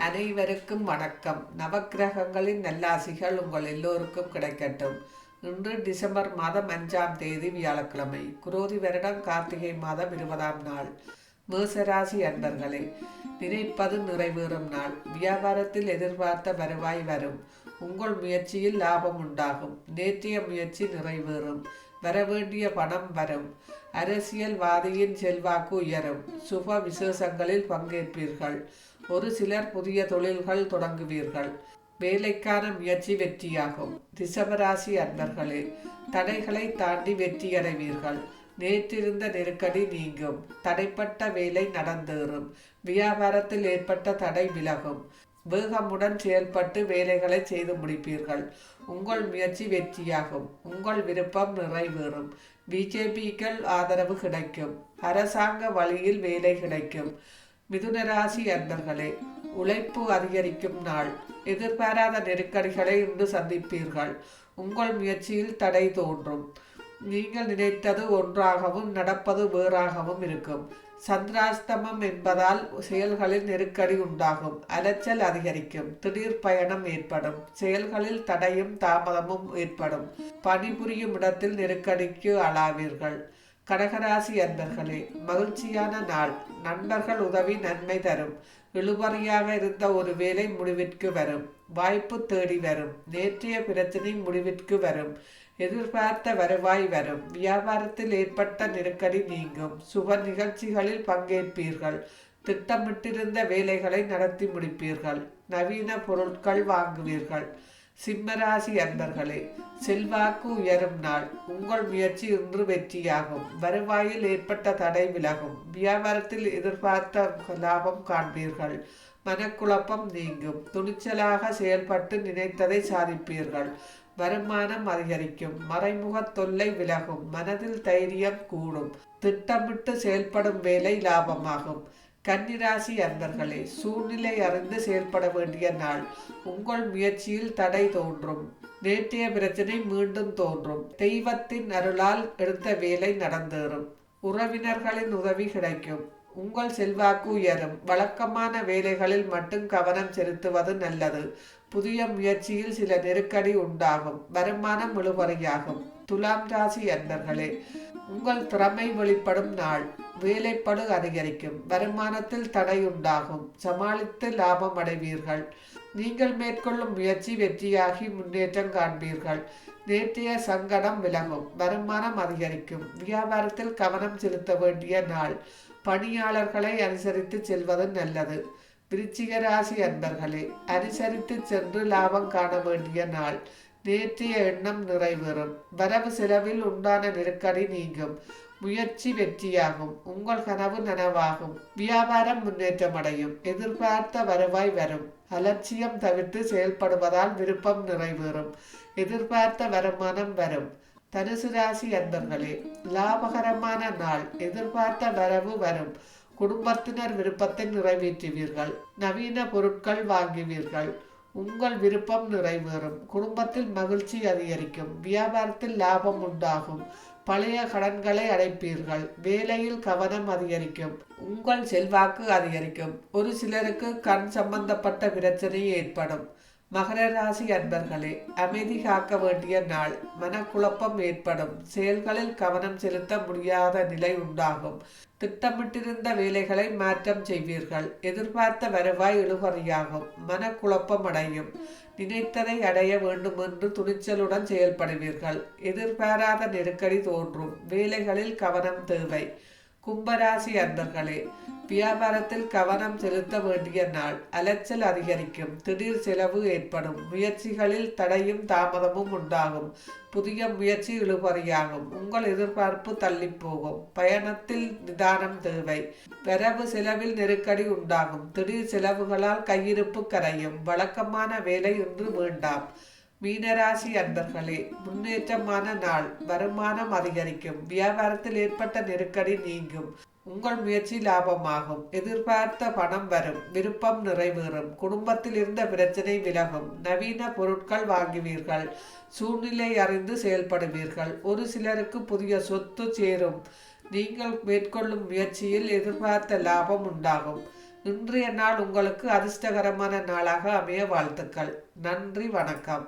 அனைவருக்கும் வணக்கம். நவக்கிரகங்களின் நல்லாசிகள் உங்கள் எல்லோருக்கும் கிடைக்கட்டும். இன்று டிசம்பர் மாதம் அஞ்சாம் தேதி வியாழக்கிழமை. குரோதி வருடம் கார்த்திகை மாதம் இருபதாம் நாள். மேசராசி அன்பர்களே நினைப்பது நிறைவேறும் நாள். வியாபாரத்தில் எதிர்பார்த்த வருவாய் வரும். உங்கள் முயற்சியில் லாபம் உண்டாகும். நேற்றைய முயற்சி நிறைவேறும். வரவேண்டிய பணம் வரும். அரசியல்வாதியின் செல்வாக்கு உயரும். சுப விசேஷங்களில் பங்கேற்பீர்கள். ஒரு சிலர் புதிய தொழில்கள் தொடங்குவீர்கள். வேலைக்கான முயற்சி வெற்றியாகும். ரிஷபராசி அன்பர்களே தடைகளை தாண்டி வெற்றியடைவீர்கள். நேற்றிருந்த நெருக்கடி நீங்கும். தடைப்பட்ட வேலை நடந்தேறும். வியாபாரத்தில் ஏற்பட்ட தடை விலகும். வேகமுடன் செயல்பட்டு வேலைகளை செய்து முடிப்பீர்கள். உங்கள் முயற்சி வெற்றியாகும். உங்கள் விருப்பம் நிறைவேறும். பிஜேபிக்கள் ஆதரவு கிடைக்கும். அரசாங்க வழியில் வேலை கிடைக்கும். மிதுனராசி அன்பர்களே உழைப்பு அதிகரிக்கும் நாள். எதிர்பாராத நெருக்கடிகளை இன்று சந்திப்பீர்கள். உங்கள் முயற்சியில் தடை தோன்றும். நீங்கள் நினைத்தது ஒன்றாகவும் நடப்பது வேறாகவும் இருக்கும். சந்திராஸ்தமம் என்பதால் செயல்களில் நெருக்கடி உண்டாகும். அலைச்சல் அதிகரிக்கும். திடீர் பயணம் ஏற்படும். செயல்களில் தடையும் தாமதமும் ஏற்படும். பணிபுரியும் இடத்தில் நெருக்கடிக்கு ஆளாவீர்கள். கடகராசி அன்பர்களே மகிழ்ச்சியான நாள். நண்பர்கள் உதவி நன்மை தரும். இழுபறியாக இருந்த ஒரு வேலை முடிவிற்கு வரும். வாய்ப்பு தேடி வரும். நேற்றைய பிரச்சனை முடிவிற்கு வரும். எதிர்பார்த்த வருவாய் வரும். வியாபாரத்தில் ஏற்பட்ட நெருக்கடி நீங்கும். சுப நிகழ்ச்சிகளில் பங்கேற்பீர்கள். திட்டமிட்டிருந்த வேலைகளை நடத்தி முடிப்பீர்கள். நவீன பொருட்கள் வாங்குவீர்கள். சிம்மராசி அன்பர்களே செல்வாக்கு உயரும் நாள். உங்கள் முயற்சி இன்று வெற்றியாகும். வருவாயில் ஏற்பட்ட தடை விலகும். வியாபாரத்தில் எதிர்பார்த்த லாபம் காண்பீர்கள். மனக்குழப்பம் நீங்கும். துணிச்சலாக செயல்பட்டு நினைத்ததை சாதிப்பீர்கள். வருமானம் அதிகரிக்கும். மறைமுக தொல்லை விலகும். மனதில் தைரியம் கூடும். திட்டமிட்டு செயல்படும் வேலை லாபமாகும். கன்னிராசி அன்பர்களே சூழ்நிலை அறிந்து செயல்பட வேண்டிய நாள். உங்கள் முயற்சியில் தடை தோன்றும். நேற்றைய பிரச்சனை மீண்டும் தோன்றும். தெய்வத்தின் அருளால் எடுத்த வேலை நடந்தேறும். உறவினர்களின் உதவி கிடைக்கும். உங்கள் செல்வாக்கு உயரும். வழக்கமான வேலைகளில் மட்டும் கவனம் செலுத்துவது நல்லது. புதிய முயற்சியில் சில நெருக்கடி உண்டாகும். வருமானம் இழுபறியாகும் துலாம் ராசி அன்பர்களே உங்கள் திறமை வெளிப்படும் நாள். வேலைப்படு அதிகரிக்கும். வருமானத்தில் தடை உண்டாகும் சமாளித்து லாபம் அடைவீர்கள். நீங்கள் மேற்கொள்ளும் முயற்சி வெற்றியாகி முன்னேற்றம் காண்பீர்கள். நேற்றைய சங்கடம் விலகும். வருமானம் அதிகரிக்கும். வியாபாரத்தில் கவனம் செலுத்த வேண்டிய நாள். பணியாளர்களை அனுசரித்து செல்வது நல்லது. விருச்சிக ராசி அன்பர்களே அனுசரித்து சென்று லாபம் காண வேண்டிய நாள். நேற்றைய எண்ணம் நிறைவேறும். வரவு செலவில் உண்டான நெருக்கடி நீங்கும். முயற்சி வெற்றியாகும். உங்கள் கனவு நனவாகும். வியாபாரம் முன்னேற்றம் அடையும் எதிர்பார்த்த வருவாய் வரும். அலட்சியம் தவிர்த்து செயல்படுவதால் விருப்பம் நிறைவேறும். எதிர்பார்த்த வருமானம் வரும். தனுசு ராசி அன்பர்களே லாபகரமான நாள். எதிர்பார்த்த வரவு வரும். குடும்பத்தினர் விருப்பத்தை நிறைவேற்றுவீர்கள். நவீன பொருட்கள் வாங்குவீர்கள். உங்கள் விருப்பம் நிறைவேறும். குடும்பத்தில் மகிழ்ச்சி அதிகரிக்கும். வியாபாரத்தில் லாபம் உண்டாகும். பழைய கடன்களை அடைப்பீர்கள். வேலையில் கவனம் அதிகரிக்கும். உங்கள் செல்வாக்கு அதிகரிக்கும். ஒரு சிலருக்கு கண் சம்பந்தப்பட்ட பிரச்சனை ஏற்படும். மகர ராசி அன்பர்களே அமைதி காக்க வேண்டிய நாள். மனக்குழப்பம் ஏற்படும். செயல்களில் கவனம் செலுத்த முடியாத நிலை உண்டாகும். திட்டமிட்டிருந்த வேலைகளை மாற்றம் செய்வீர்கள். எதிர்பார்த்த வருவாய் இழுபறியாகும். மனக்குழப்பம் அடையும். நினைத்ததை அடைய வேண்டும் என்று துணிச்சலுடன் செயல்படுவீர்கள். எதிர்பாராத நெருக்கடி தோன்றும். வேலைகளில் கவனம் தேவை. கும்பராசி அன்பர்களே வியாபாரத்தில் கவனம் செலுத்த வேண்டிய நாள். அலைச்சல் அதிகரிக்கும். திடீர் செலவு ஏற்படும். முயற்சிகளில் தடையும் தாமதமும் உண்டாகும். புதிய முயற்சி இழுபறியாகும். உங்கள் எதிர்பார்ப்பு தள்ளி போகும் பயணத்தில் நிதானம் தேவை. வரவு செலவில் நெருக்கடி உண்டாகும். திடீர் செலவுகளால் கையிருப்பு கரையும். வழக்கமான வேலை இன்று வேண்டாம். மீனராசி அன்பர்களே முன்னேற்றமான நாள் வருமானம் அதிகரிக்கும் வியாபாரத்தில் ஏற்பட்ட நெருக்கடி நீங்கும் உங்கள் முயற்சி லாபமாகும் எதிர்பார்த்த பணம் வரும் விருப்பம் நிறைவேறும் குடும்பத்தில் இருந்த பிரச்சனை விலகும் நவீன பொருட்கள் வாங்குவீர்கள் சூழ்நிலை அறிந்து செயல்படுவீர்கள் ஒரு சிலருக்கு புதிய சொத்து சேரும் நீங்கள் மேற்கொள்ளும் முயற்சியில் எதிர்பார்த்த லாபம் உண்டாகும். இன்றைய நாள் உங்களுக்கு அதிர்ஷ்டகரமான நாளாக அமைய வாழ்த்துக்கள். நன்றி வணக்கம்.